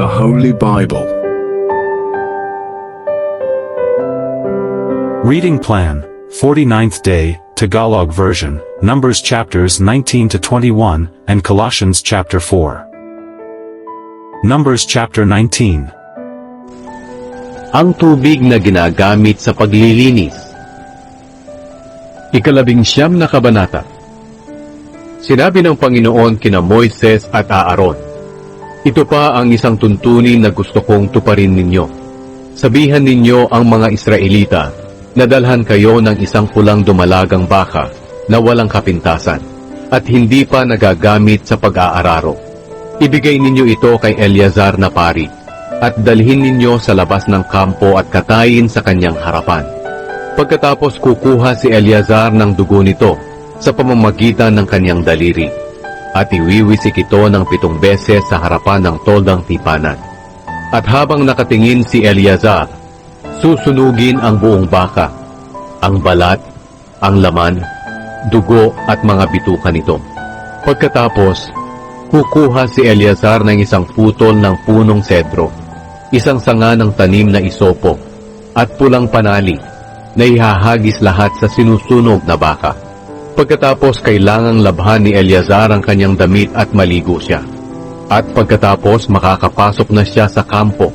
the Holy Bible. Reading Plan, 49th Day, Tagalog Version, Numbers chapters 19 to 21, and Colossians chapter 4. Numbers chapter 19. ang tubig na ginagamit sa paglilinis. Ikalabing siyam na kabanata Sinabi ng Panginoon kina Moises at Aaron, Ito pa ang isang tuntunin na gusto kong tuparin ninyo. Sabihan ninyo ang mga Israelita na dalhan kayo ng isang pulang dumalagang baka na walang kapintasan at hindi pa nagagamit sa pag-aararo. Ibigay ninyo ito kay Eleazar na pari at dalhin ninyo sa labas ng kampo at katayin sa kanyang harapan. Pagkatapos kukuha si Eleazar ng dugo nito sa pamamagitan ng kanyang daliri at iwiwisik ito ng pitong beses sa harapan ng toldang tipanan. At habang nakatingin si Eleazar, susunugin ang buong baka, ang balat, ang laman, dugo at mga bituka nito. Pagkatapos, kukuha si Eleazar ng isang putol ng punong sedro, isang sanga ng tanim na isopo, at pulang panali na ihahagis lahat sa sinusunog na baka. Pagkatapos kailangang labhan ni Eleazar ang kanyang damit at maligo siya. At pagkatapos makakapasok na siya sa kampo,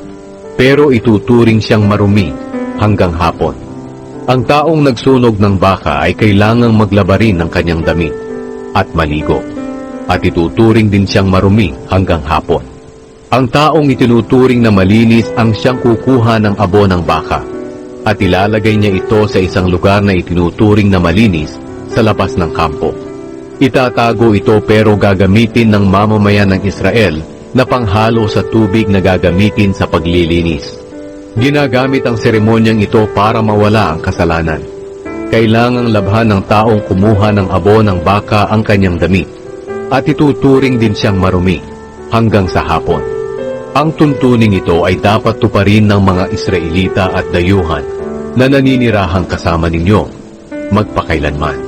pero ituturing siyang marumi hanggang hapon. Ang taong nagsunog ng baka ay kailangang maglaba rin ng kanyang damit at maligo. At ituturing din siyang marumi hanggang hapon. Ang taong itinuturing na malinis ang siyang kukuha ng abo ng baka at ilalagay niya ito sa isang lugar na itinuturing na malinis sa labas ng kampo. Itatago ito pero gagamitin ng mamamayan ng Israel na panghalo sa tubig na gagamitin sa paglilinis. Ginagamit ang seremonyang ito para mawala ang kasalanan. Kailangang labhan ng taong kumuha ng abo ng baka ang kanyang damit at ituturing din siyang marumi hanggang sa hapon. Ang tuntuning ito ay dapat tuparin ng mga Israelita at dayuhan na naninirahang kasama ninyo magpakailanman.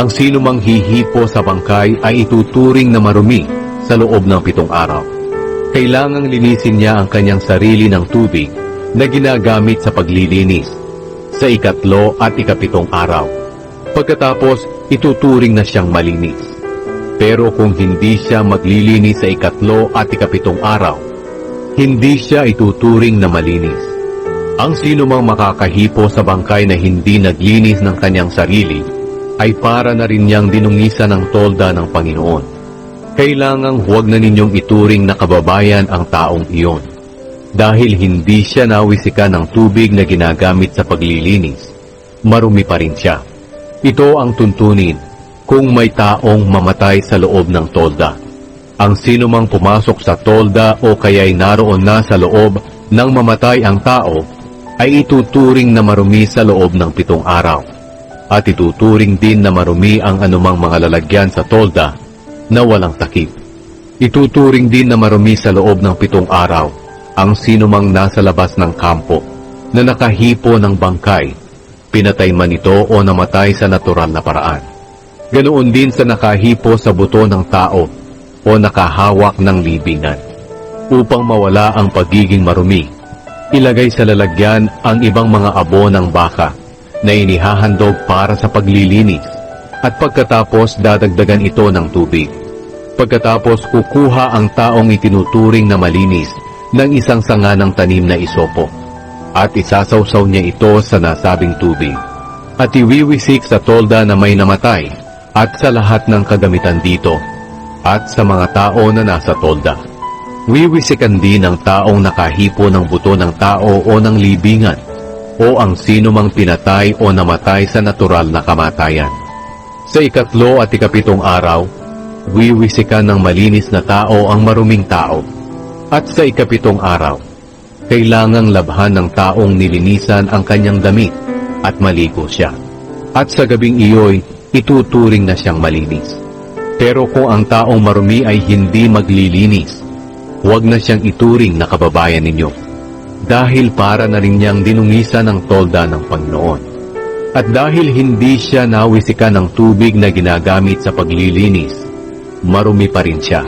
Ang sino mang hihipo sa bangkay ay ituturing na marumi sa loob ng pitong araw. Kailangang linisin niya ang kanyang sarili ng tubig na ginagamit sa paglilinis sa ikatlo at ikapitong araw. Pagkatapos, ituturing na siyang malinis. Pero kung hindi siya maglilinis sa ikatlo at ikapitong araw, hindi siya ituturing na malinis. Ang sino mang makakahipo sa bangkay na hindi naglinis ng kanyang sarili, ay para na rin niyang dinungisan ng tolda ng Panginoon. Kailangang huwag na ninyong ituring na kababayan ang taong iyon. Dahil hindi siya nawisikan ng tubig na ginagamit sa paglilinis, marumi pa rin siya. Ito ang tuntunin kung may taong mamatay sa loob ng tolda. Ang sino mang pumasok sa tolda o kaya'y naroon na sa loob nang mamatay ang tao, ay ituturing na marumi sa loob ng pitong araw. At ituturing din na marumi ang anumang mga lalagyan sa tolda na walang takip. Ituturing din na marumi sa loob ng pitong araw ang sino mang nasa labas ng kampo na nakahipo ng bangkay, pinatay man ito o namatay sa natural na paraan. Ganoon din sa nakahipo sa buto ng tao o nakahawak ng libingan. Upang mawala ang pagiging marumi, ilagay sa lalagyan ang ibang mga abo ng baka na inihahandog para sa paglilinis at pagkatapos dadagdagan ito ng tubig. Pagkatapos kukuha ang taong itinuturing na malinis ng isang sanga ng tanim na isopo at isasawsaw niya ito sa nasabing tubig at iwiwisik sa tolda na may namatay at sa lahat ng kagamitan dito at sa mga tao na nasa tolda. Wiwisikan din ang taong nakahipo ng buto ng tao o ng libingan o ang sino mang pinatay o namatay sa natural na kamatayan. Sa ikatlo at ikapitong araw, wiwisikan ng malinis na tao ang maruming tao. At sa ikapitong araw, kailangang labhan ng taong nilinisan ang kanyang damit at maligo siya. At sa gabing iyo'y ituturing na siyang malinis. Pero kung ang taong marumi ay hindi maglilinis, huwag na siyang ituring na kababayan ninyo. Dahil para na rin niyang dinungisan ng tolda ng Panginoon. At dahil hindi siya nawisikan ng tubig na ginagamit sa paglilinis, marumi pa rin siya.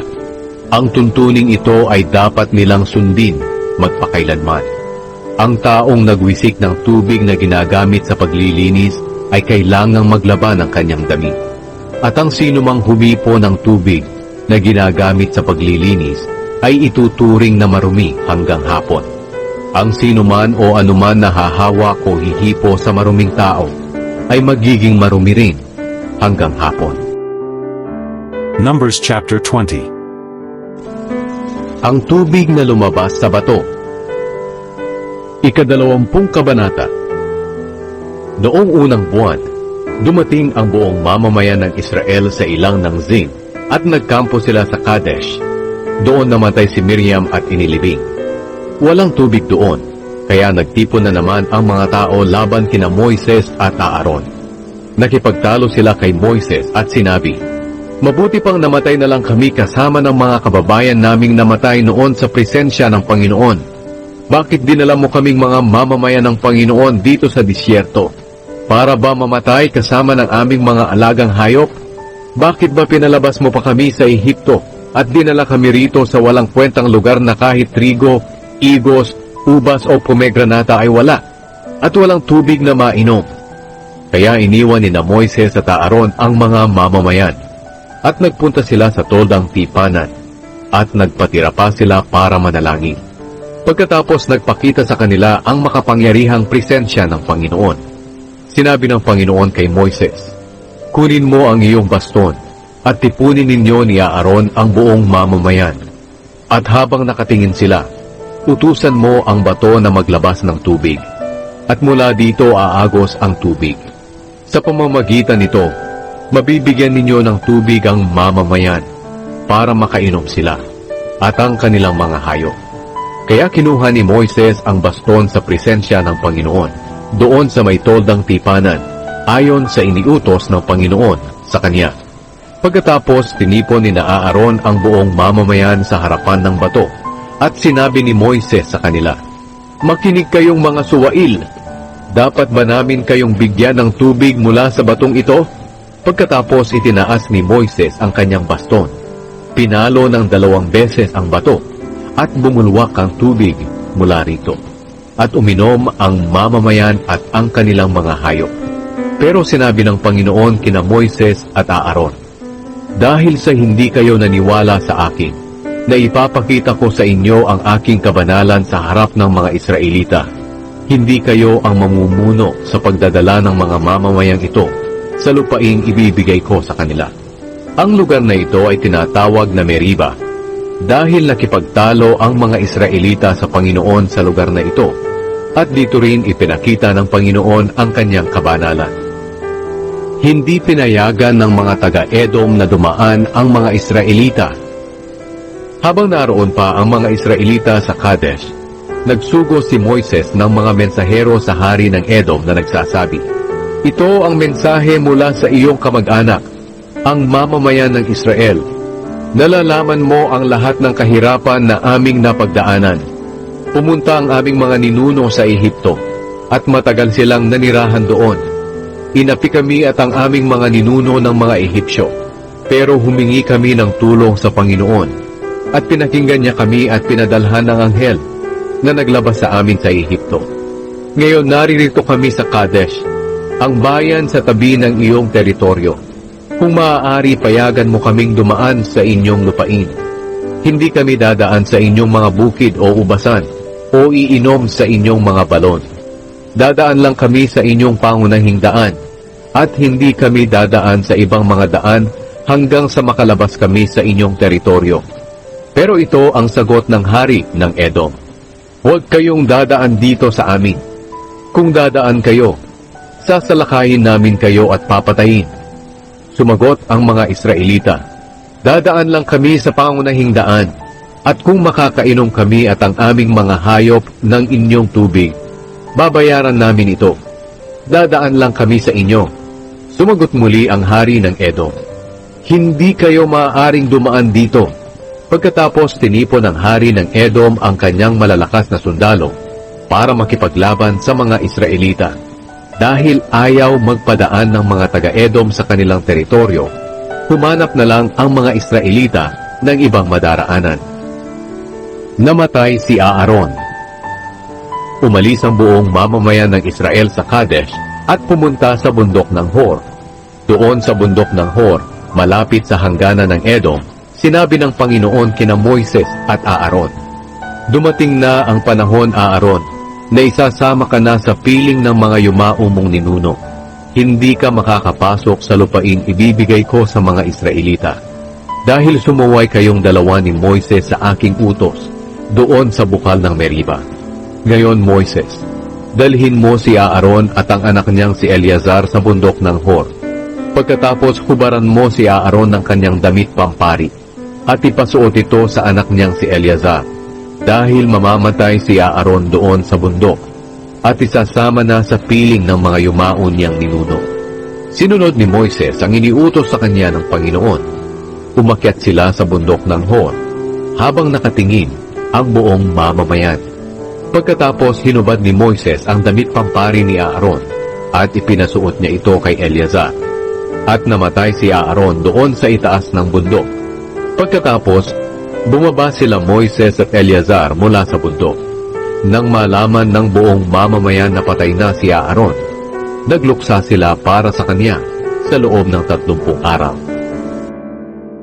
Ang tuntuning ito ay dapat nilang sundin magpakailanman. Ang taong nagwisik ng tubig na ginagamit sa paglilinis ay kailangang maglaba ng kanyang damit. At ang sinumang humipo ng tubig na ginagamit sa paglilinis ay ituturing na marumi hanggang hapon. Ang sinuman o anuman na hahawak o hihipo sa maruming tao ay magiging marumi rin hanggang hapon. Numbers chapter 20. Ang tubig na lumabas sa bato. Ikadalawampung kabanata. Noong unang buwan, dumating ang buong mamamayan ng Israel sa ilang ng Zin at nagkampo sila sa Kadesh. Doon namatay si Miriam at inilibing. Walang tubig doon, kaya nagtipon na naman ang mga tao laban kina Moises at Aaron. Nakipagtalo sila kay Moises at sinabi, Mabuti pang namatay na lang kami kasama ng mga kababayan naming namatay noon sa presensya ng Panginoon. Bakit dinala mo kaming mga mamamayan ng Panginoon dito sa disyerto? Para ba mamatay kasama ng aming mga alagang hayop? Bakit ba pinalabas mo pa kami sa Ehipto at dinala kami rito sa walang kwentang lugar na kahit trigo, igos, ubas o pomegranata ay wala at walang tubig na mainom? Kaya iniwan ni na Moises at Aaron ang mga mamamayan at nagpunta sila sa toldang tipanan at nagpatira pa sila para manalangin. Pagkatapos nagpakita sa kanila ang makapangyarihang presensya ng Panginoon. Sinabi ng Panginoon kay Moises, Kunin mo ang iyong baston at tipunin ninyo ni Aaron ang buong mamamayan. At habang nakatingin sila, utusan mo ang bato na maglabas ng tubig. At mula dito aagos ang tubig. Sa pamamagitan nito, mabibigyan ninyo ng tubig ang mamamayan para makainom sila at ang kanilang mga hayop. Kaya kinuha ni Moises ang baston sa presensya ng Panginoon doon sa may toldang tipanan ayon sa iniutos ng Panginoon sa kanya. Pagkatapos tinipon ni na Aaron ang buong mamamayan sa harapan ng bato at sinabi ni Moises sa kanila, Makinig kayong mga suwail, dapat ba namin kayong bigyan ng tubig mula sa batong ito? Pagkatapos itinaas ni Moises ang kanyang baston. Pinalo ng dalawang beses ang bato at bumulwak ang tubig mula rito. At uminom ang mamamayan at ang kanilang mga hayop. Pero sinabi ng Panginoon kina Moises at Aaron, Dahil sa hindi kayo naniwala sa akin, na ipapakita ko sa inyo ang aking kabanalan sa harap ng mga Israelita, hindi kayo ang mamumuno sa pagdadala ng mga mamamayang ito sa lupaing ibibigay ko sa kanila. Ang lugar na ito ay tinatawag na Meriba dahil nakipagtalo ang mga Israelita sa Panginoon sa lugar na ito at dito rin ipinakita ng Panginoon ang kanyang kabanalan. Hindi pinayagan ng mga taga-Edom na dumaan ang mga Israelita. Habang naroon pa ang mga Israelita sa Kadesh, nagsugo si Moises ng mga mensahero sa hari ng Edom na nagsasabi, Ito ang mensahe mula sa iyong kamag-anak, ang mamamayan ng Israel. Nalalaman mo ang lahat ng kahirapan na aming napagdaanan. Pumunta ang aming mga ninuno sa Ehipto at matagal silang nanirahan doon. Inapi kami at ang aming mga ninuno ng mga Ehipsyo. Pero humingi kami ng tulong sa Panginoon at pinakinggan niya kami at pinadalhan ng anghel na naglabas sa amin sa Ehipto. Ngayon naririto kami sa Kadesh, ang bayan sa tabi ng iyong teritoryo. Kung maaari payagan mo kaming dumaan sa inyong lupain. Hindi kami dadaan sa inyong mga bukid o ubasan o iinom sa inyong mga balon. Dadaan lang kami sa inyong pangunahing daan at hindi kami dadaan sa ibang mga daan hanggang sa makalabas kami sa inyong teritoryo. Pero ito ang sagot ng hari ng Edom. Huwag kayong dadaan dito sa amin. Kung dadaan kayo, sasalakayin namin kayo at papatayin. Sumagot ang mga Israelita, Dadaan lang kami sa pangunahing daan, at kung makakainom kami at ang aming mga hayop ng inyong tubig, babayaran namin ito. Dadaan lang kami sa inyo. Sumagot muli ang hari ng Edom, Hindi kayo maaaring dumaan dito. Pagkatapos tinipon ng hari ng Edom ang kanyang malalakas na sundalo para makipaglaban sa mga Israelita. Dahil ayaw magpadaan ng mga taga-Edom sa kanilang teritoryo, humanap na lang ang mga Israelita ng ibang madaraanan. Namatay si Aaron. Umalis ang buong mamamayan ng Israel sa Kadesh at pumunta sa bundok ng Hor. Doon sa bundok ng Hor, malapit sa hangganan ng Edom, sinabi ng Panginoon kina Moises at Aaron, Dumating na ang panahon, Aaron, na isasama ka na sa piling ng mga yumao mong ninuno. Hindi ka makakapasok sa lupain ibibigay ko sa mga Israelita. Dahil sumuway kayong dalawa ni Moises sa aking utos, doon sa bukal ng Meriba. Ngayon, Moises, dalhin mo si Aaron at ang anak niyang si Eleazar sa bundok ng Hor. Pagkatapos hubaran mo si Aaron ng kanyang damit pampari at ipasuot ito sa anak niyang si Eleazar dahil mamamatay si Aaron doon sa bundok at isasama na sa piling ng mga yumaon niyang ninuno. Sinunod ni Moises ang iniutos sa kanya ng Panginoon. Umakyat sila sa bundok ng Hor habang nakatingin ang buong mamamayan. Pagkatapos hinubad ni Moises ang damit pampari ni Aaron at ipinasuot niya ito kay Eleazar. At namatay si Aaron doon sa itaas ng bundok. Pagkatapos, bumaba sila Moises at Eleazar mula sa bundok. Nang malaman ng buong mamamayan na patay na si Aaron, nagluksa sila para sa kanya sa loob ng tatlumpung araw.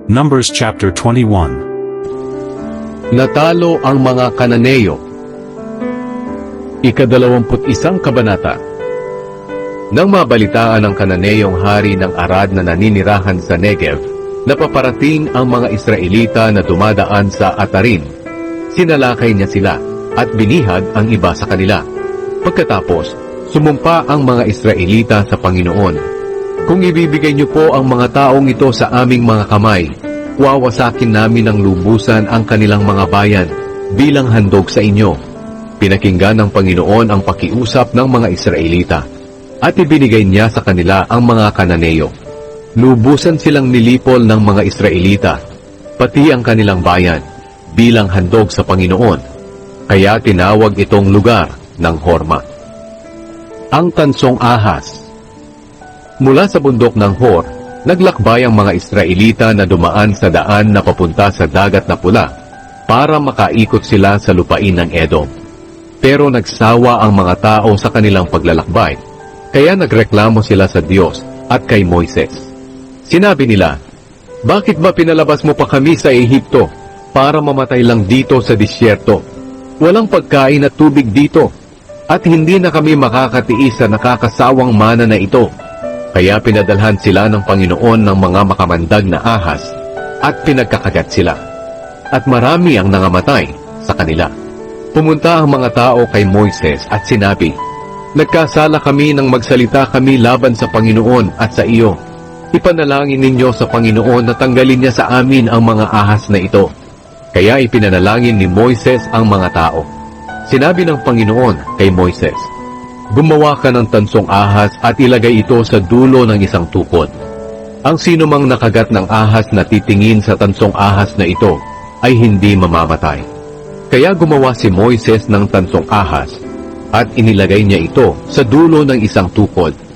Numbers chapter 21. Natalo ang mga Kananeyo. Ikadalawamput isang kabanata. Nang mabalitaan ng Kananeyong hari ng Arad na naninirahan sa Negev, napaparating ang mga Israelita na dumadaan sa Atarin. Sinalakay niya sila at binihag ang iba sa kanila. Pagkatapos, sumumpa ang mga Israelita sa Panginoon. Kung ibibigay niyo po ang mga taong ito sa aming mga kamay, wawasakin namin ng lubusan ang kanilang mga bayan bilang handog sa inyo. Pinakinggan ng Panginoon ang pakiusap ng mga Israelita at ibinigay niya sa kanila ang mga Kananeyo. Lubusan silang nilipol ng mga Israelita, pati ang kanilang bayan, bilang handog sa Panginoon. Kaya tinawag itong lugar ng Horma. Ang Tansong Ahas Mula sa bundok ng Hor, naglakbay ang mga Israelita na dumaan sa daan na papunta sa dagat na pula para makaikot sila sa lupain ng Edom. Pero nagsawa ang mga tao sa kanilang paglalakbay, kaya nagreklamo sila sa Diyos at kay Moises. Sinabi nila, Bakit ba pinalabas mo pa kami sa Ehipto para mamatay lang dito sa disyerto? Walang pagkain at tubig dito at hindi na kami makakatiis sa nakakasawang mana na ito. Kaya pinadalhan sila ng Panginoon ng mga makamandag na ahas at pinagkakagat sila. At marami ang nangamatay sa kanila. Pumunta ang mga tao kay Moises at sinabi, Nagkasala kami nang magsalita kami laban sa Panginoon at sa iyo. Ipanalangin ninyo sa Panginoon na tanggalin niya sa amin ang mga ahas na ito. Kaya ipinanalangin ni Moises ang mga tao. Sinabi ng Panginoon kay Moises, Gumawa ka ng tansong ahas at ilagay ito sa dulo ng isang tukod. Ang sino mang nakagat ng ahas na titingin sa tansong ahas na ito ay hindi mamamatay. Kaya gumawa si Moises ng tansong ahas at inilagay niya ito sa dulo ng isang tukod.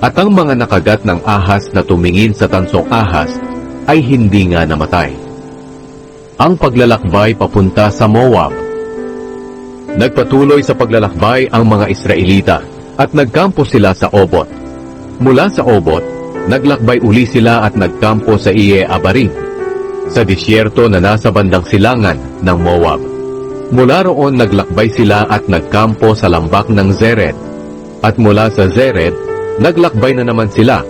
At ang mga nakagat ng ahas na tumingin sa tansong ahas ay hindi nga namatay. Ang paglalakbay papunta sa Moab Nagpatuloy sa paglalakbay ang mga Israelita at nagkampo sila sa Obot. Mula sa Obot, naglakbay uli sila at nagkampo sa Iye Abarim, sa disyerto na nasa bandang silangan ng Moab. Mula roon naglakbay sila at nagkampo sa lambak ng Zered. At mula sa Zered, naglakbay na naman sila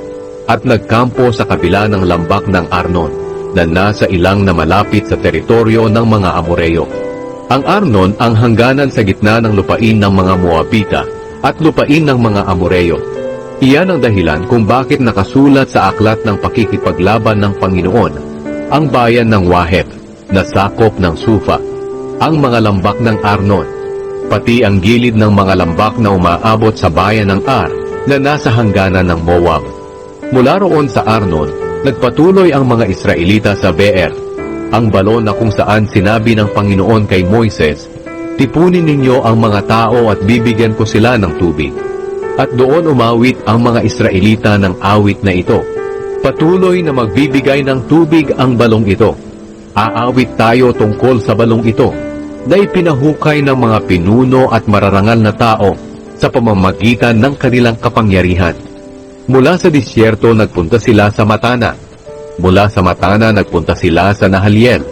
at nagkampo sa kabila ng lambak ng Arnon na nasa ilang na malapit sa teritoryo ng mga Amoreo. Ang Arnon ang hangganan sa gitna ng lupain ng mga Moabita at lupain ng mga Amoreo. Iyan ang dahilan kung bakit nakasulat sa aklat ng pakikipaglaban ng Panginoon ang bayan ng Waheb na sakop ng Sufa, ang mga lambak ng Arnon, pati ang gilid ng mga lambak na umaabot sa bayan ng Ar na nasa hangganan ng Moab. Mula roon sa Arnon, nagpatuloy ang mga Israelita sa Beer, ang balon na kung saan sinabi ng Panginoon kay Moises, Tipunin ninyo ang mga tao at bibigyan ko sila ng tubig. At doon umawit ang mga Israelita ng awit na ito. Patuloy na magbibigay ng tubig ang balong ito. Aawit tayo tungkol sa balong ito na ipinahukay ng mga pinuno at mararangal na tao sa pamamagitan ng kanilang kapangyarihan. Mula sa disyerto nagpunta sila sa Matana. Mula sa Matana nagpunta sila sa Nahaliel.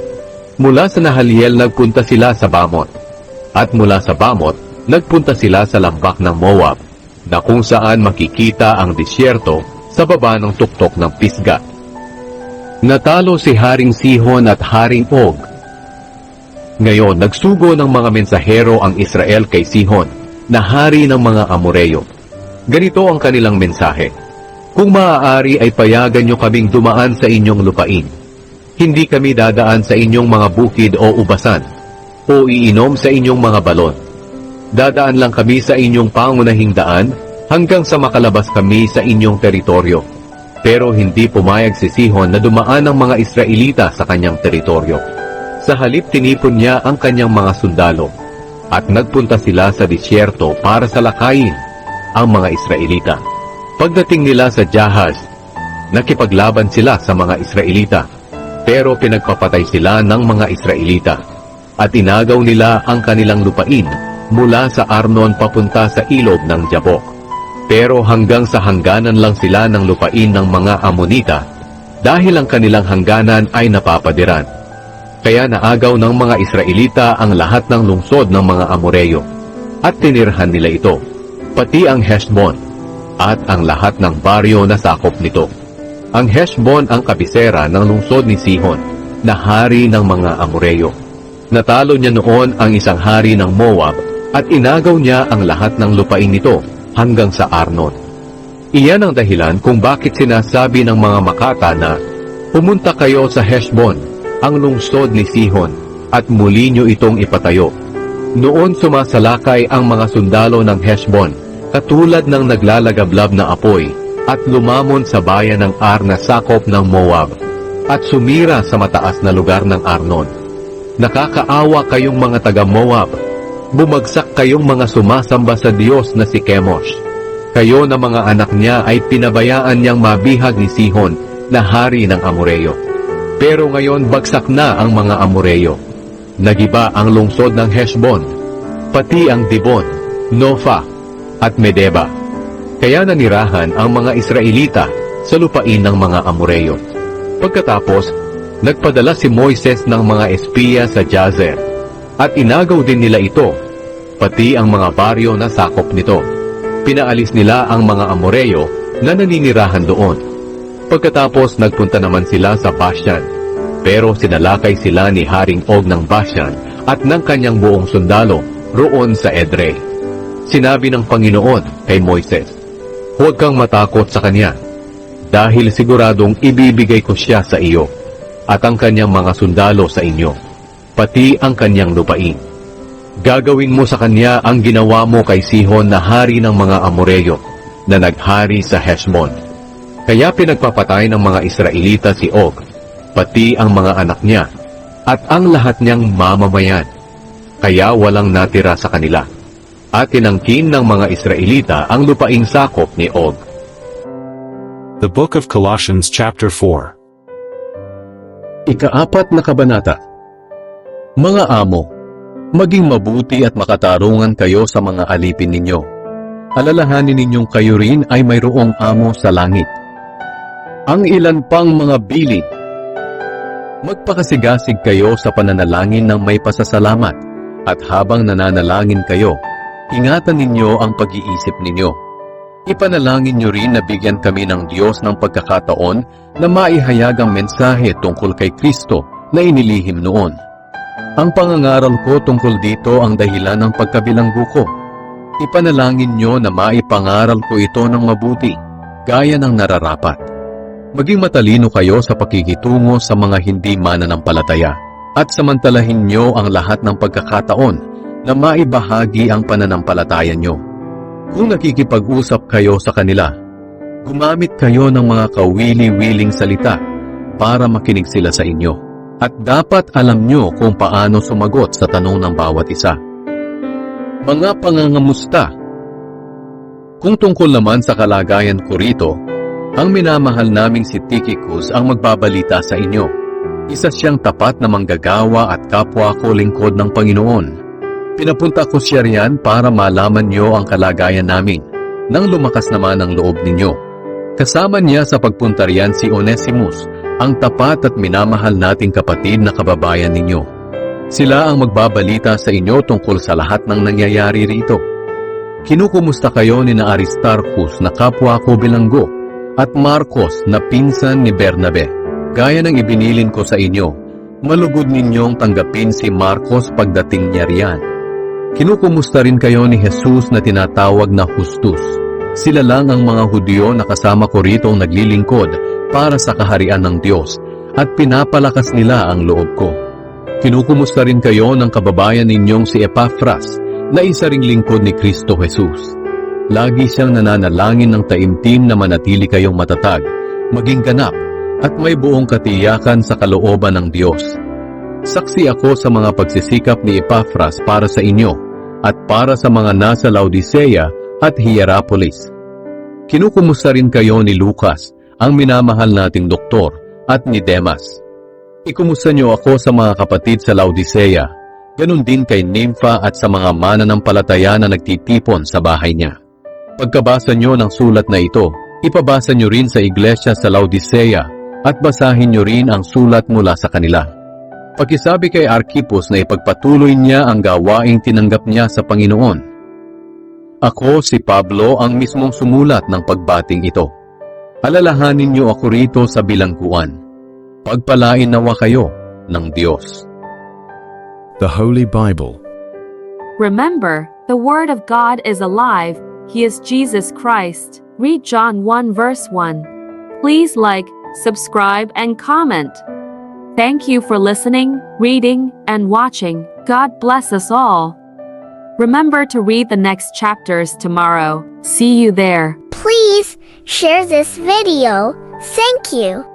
Mula sa Nahaliel nagpunta sila sa Bamot. At mula sa Bamot, nagpunta sila sa lambak ng Moab, na kung saan makikita ang disyerto sa baba ng tuktok ng Pisga. Natalo si Haring Sihon at Haring Og. Ngayon, nagsugo ng mga mensahero ang Israel kay Sihon, na hari ng mga Amoreyo. Ganito ang kanilang mensahe. Kung maaari ay payagan nyo kaming dumaan sa inyong lupain. Hindi kami dadaan sa inyong mga bukid o ubasan, o iinom sa inyong mga balon. Dadaan lang kami sa inyong pangunahing daan hanggang sa makalabas kami sa inyong teritoryo. Pero hindi pumayag si Sihon na dumaan ang mga Israelita sa kanyang teritoryo. Sa halip tinipon niya ang kanyang mga sundalo at nagpunta sila sa disyerto para salakayin ang mga Israelita. Pagdating nila sa Jahaz, nakipaglaban sila sa mga Israelita pero pinagpapatay sila ng mga Israelita at inagaw nila ang kanilang lupain mula sa Arnon papunta sa ilog ng Jabok. Pero hanggang sa hangganan lang sila ng lupain ng mga Amonita dahil ang kanilang hangganan ay napapadiran. Kaya naagaw ng mga Israelita ang lahat ng lungsod ng mga Amoreyo at tinirhan nila ito, pati ang Heshbon at ang lahat ng baryo na sakop nito. Ang Heshbon ang kabisera ng lungsod ni Sihon na hari ng mga Amoreyo. Natalo niya noon ang isang hari ng Moab at inagaw niya ang lahat ng lupain nito hanggang sa Arnon. Iyan ang dahilan kung bakit sinasabi ng mga makata na pumunta kayo sa Heshbon, ang lungsod ni Sihon, at muli nyo itong ipatayo. Noon sumasalakay ang mga sundalo ng Heshbon, katulad ng naglalagablab na apoy, at lumamon sa bayan ng Ar na sakop ng Moab, at sumira sa mataas na lugar ng Arnon. Nakakaawa kayong mga taga-Moab, bumagsak kayong mga sumasamba sa Diyos na si Kemosh. Kayo na mga anak niya ay pinabayaan niyang mabihag ni Sihon na hari ng Amoreyo. Pero ngayon bagsak na ang mga Amoreyo. Nagiba ang lungsod ng Heshbon, pati ang Dibon, Nofa, at Medeba. Kaya nanirahan ang mga Israelita sa lupain ng mga Amoreyo. Pagkatapos, nagpadala si Moises ng mga espiya sa Jazer, at inagaw din nila ito, pati ang mga baryo na sakop nito. Pinaalis nila ang mga Amoreyo na naninirahan doon. Pagkatapos nagpunta naman sila sa Bashan, pero sinalakay sila ni Haring Og ng Bashan at ng kanyang buong sundalo roon sa Edrei. Sinabi ng Panginoon kay Moises, Huwag kang matakot sa kanya, dahil siguradong ibibigay ko siya sa iyo at ang kanyang mga sundalo sa inyo, pati ang kanyang lupain. Gagawin mo sa kanya ang ginawa mo kay Sihon na hari ng mga Amoreyo na naghari sa Heshbon. Kaya pinagpapatay ng mga Israelita si Og, pati ang mga anak niya, at ang lahat niyang mamamayan. Kaya walang natira sa kanila. At tinangkin ng mga Israelita ang lupaing sakop ni Og. The Book of Colossians chapter 4. Ikaapat na kabanata Mga amo, maging mabuti at makatarungan kayo sa mga alipin ninyo. Alalahanin ninyong kayo rin ay mayroong amo sa langit. Ang ilan pang mga bilin. Magpakasigasig kayo sa pananalangin ng may pasasalamat at habang nananalangin kayo, ingatan ninyo ang pag-iisip ninyo. Ipanalangin nyo rin na bigyan kami ng Diyos ng pagkakataon na maihayag ang mensahe tungkol kay Kristo na inilihim noon. Ang pangangaral ko tungkol dito ang dahilan ng pagkabilanggo ko. Ipanalangin nyo na maipangaral ko ito ng mabuti, gaya ng nararapat. Maging matalino kayo sa pakikitungo sa mga hindi mananampalataya at samantalahin nyo ang lahat ng pagkakataon na maibahagi ang pananampalatayan nyo. Kung nakikipag-usap kayo sa kanila, gumamit kayo ng mga kawili-wiling salita para makinig sila sa inyo. At dapat alam nyo kung paano sumagot sa tanong ng bawat isa. Mga pangangamusta Kung tungkol naman sa kalagayan ko rito, ang minamahal naming si Tychicus ang magbabalita sa inyo. Isa siyang tapat na manggagawa at kapwa ko lingkod ng Panginoon. Pinapunta ko siya riyan para malaman niyo ang kalagayan namin nang lumakas naman ang loob ninyo. Kasama niya sa pagpunta riyan si Onesimus, ang tapat at minamahal nating kapatid na kababayan ninyo. Sila ang magbabalita sa inyo tungkol sa lahat ng nangyayari rito. Kinukumusta kayo ni na Aristarchus na kapwa ko bilanggo at Marcos na pinsan ni Bernabe. Gaya ng ibinilin ko sa inyo, malugod ninyong tanggapin si Marcos pagdating niya riyan. Kinukumusta rin kayo ni Jesus na tinatawag na Justus. Sila lang ang mga Hudyo na kasama ko rito ang naglilingkod para sa kaharian ng Diyos at pinapalakas nila ang loob ko. Kinukumusta rin kayo ng kababayan ninyong si Epaphras na isa ring lingkod ni Kristo Jesus. Lagi siyang nananalangin ng taimtim na manatili kayong matatag, maging ganap, at may buong katiyakan sa kalooban ng Diyos. Saksi ako sa mga pagsisikap ni Epaphras para sa inyo at para sa mga nasa Laodicea at Hierapolis. Kinukumusta rin kayo ni Lucas, ang minamahal nating doktor, at ni Demas. Ikumusta niyo ako sa mga kapatid sa Laodicea, ganun din kay Nympha at sa mga mananampalataya na nagtitipon sa bahay niya. Pagkabasa niyo ng sulat na ito, ipabasa niyo rin sa iglesia sa Laodicea at basahin niyo rin ang sulat mula sa kanila. Pakisabi kay Archipus na ipagpatuloy niya ang gawaing tinanggap niya sa Panginoon. Ako si Pablo ang mismong sumulat ng pagbating ito. Alalahanin niyo ako rito sa bilangguan. Pagpalain nawa kayo ng Diyos. The Holy Bible. Remember, the Word of God is alive, He is Jesus Christ. Read John 1 verse 1. Please like, subscribe, and comment. Thank you for listening, reading, and watching. God bless us all. Remember to read the next chapters tomorrow. See you there. Please share this video. Thank you.